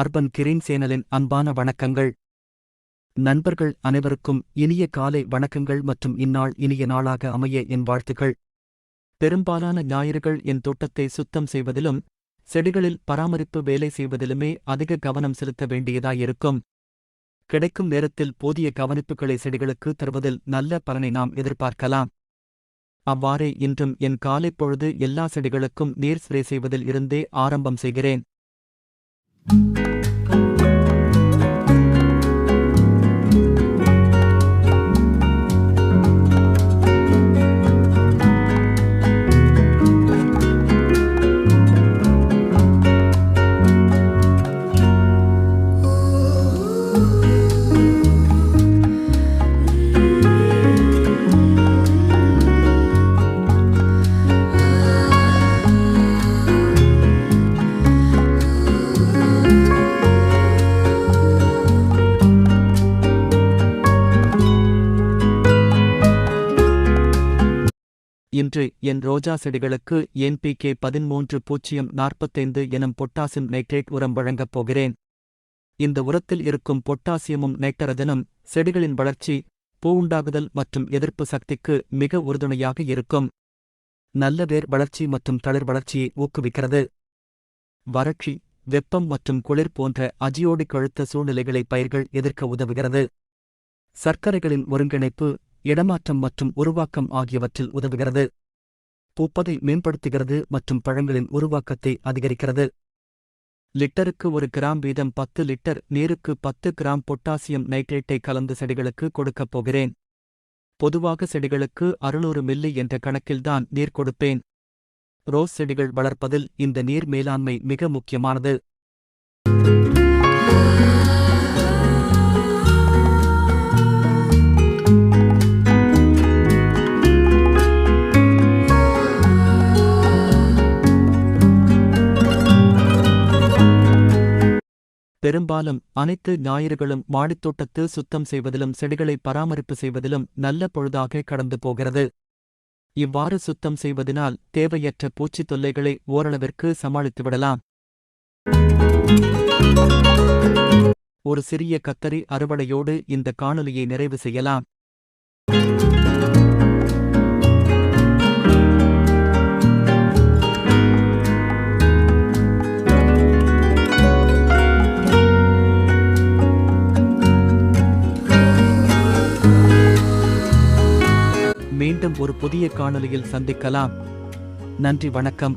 Urban green சேனலின் அன்பான வணக்கங்கள். நண்பர்கள் அனைவருக்கும் இனிய காலை வணக்கங்கள் மற்றும் இந்நாள் இனிய நாளாக அமைய என் வாழ்த்துக்கள். பெரும்பாலான ஞாயிறுகள் என் தோட்டத்தை சுத்தம் செய்வதிலும் செடிகளில் பராமரிப்பு வேலை செய்வதிலுமே அதிக கவனம் செலுத்த வேண்டியதாயிருக்கும். கிடைக்கும் நேரத்தில் போதிய கவனிப்புகளை செடிகளுக்கு தருவதில் நல்ல பலனை நாம் எதிர்பார்க்கலாம். அவ்வாறே இன்றும் என் காலைப் பொழுது எல்லா செடிகளுக்கும் நீர் ஸ்ப்ரே செய்வதில் இருந்தே ஆரம்பம் செய்கிறேன். Thank you. இன்று என் ரோஜா செடிகளுக்கு என்பிகே பதிமூன்று பூஜ்ஜியம் நாற்பத்தைந்து எனும் பொட்டாசியம் நைட்ரேட் உரம் வழங்கப் போகிறேன். இந்த உரத்தில் இருக்கும் பொட்டாசியமும் நைட்ரஜனும் செடிகளின் வளர்ச்சி பூவுண்டாகுதல் மற்றும் எதிர்ப்பு சக்திக்கு மிக உறுதுணையாக இருக்கும். நல்ல வேர் வளர்ச்சி மற்றும் தளிர் வளர்ச்சியை ஊக்குவிக்கிறது. வறட்சி வெப்பம் மற்றும் குளிர் போன்ற அஜியோடிக் அழுத்த சூழ்நிலைகளை பயிர்கள் எதிர்க்க உதவுகிறது. சர்க்கரைகளின் ஒருங்கிணைப்பு இடமாற்றம் மற்றும் உருவாக்கம் ஆகியவற்றில் உதவுகிறது. பூப்பதை மேம்படுத்துகிறது மற்றும் பழங்களின் உருவாக்கத்தை அதிகரிக்கிறது. லிட்டருக்கு ஒரு கிராம் வீதம் பத்து லிட்டர் நீருக்கு பத்து கிராம் பொட்டாசியம் நைட்ரேட்டை கலந்து செடிகளுக்கு கொடுக்கப் போகிறேன். பொதுவாக செடிகளுக்கு அறுநூறு மில்லி என்ற கணக்கில்தான் நீர் கொடுப்பேன். ரோஸ் செடிகள் வளர்ப்பதில் இந்த நீர் மேலாண்மை மிக முக்கியமானது. பெரும்பாலும் அனைத்து ஞாயிறுகளும் மாடித்தோட்டத்து சுத்தம் செய்வதிலும் செடிகளை பராமரிப்பு செய்வதிலும் நல்ல பொழுதாக கடந்து போகிறது. இவ்வாறு சுத்தம் செய்வதனால் தேவையற்ற பூச்சித் தொல்லைகளை ஓரளவிற்கு சமாளித்துவிடலாம் ஒரு சிறிய கத்தரி அறுவடையோடு இந்த காணொலியை நிறைவு செய்யலாம். மீண்டும் ஒரு புதிய காணொலியில் சந்திக்கலாம். நன்றி வணக்கம்.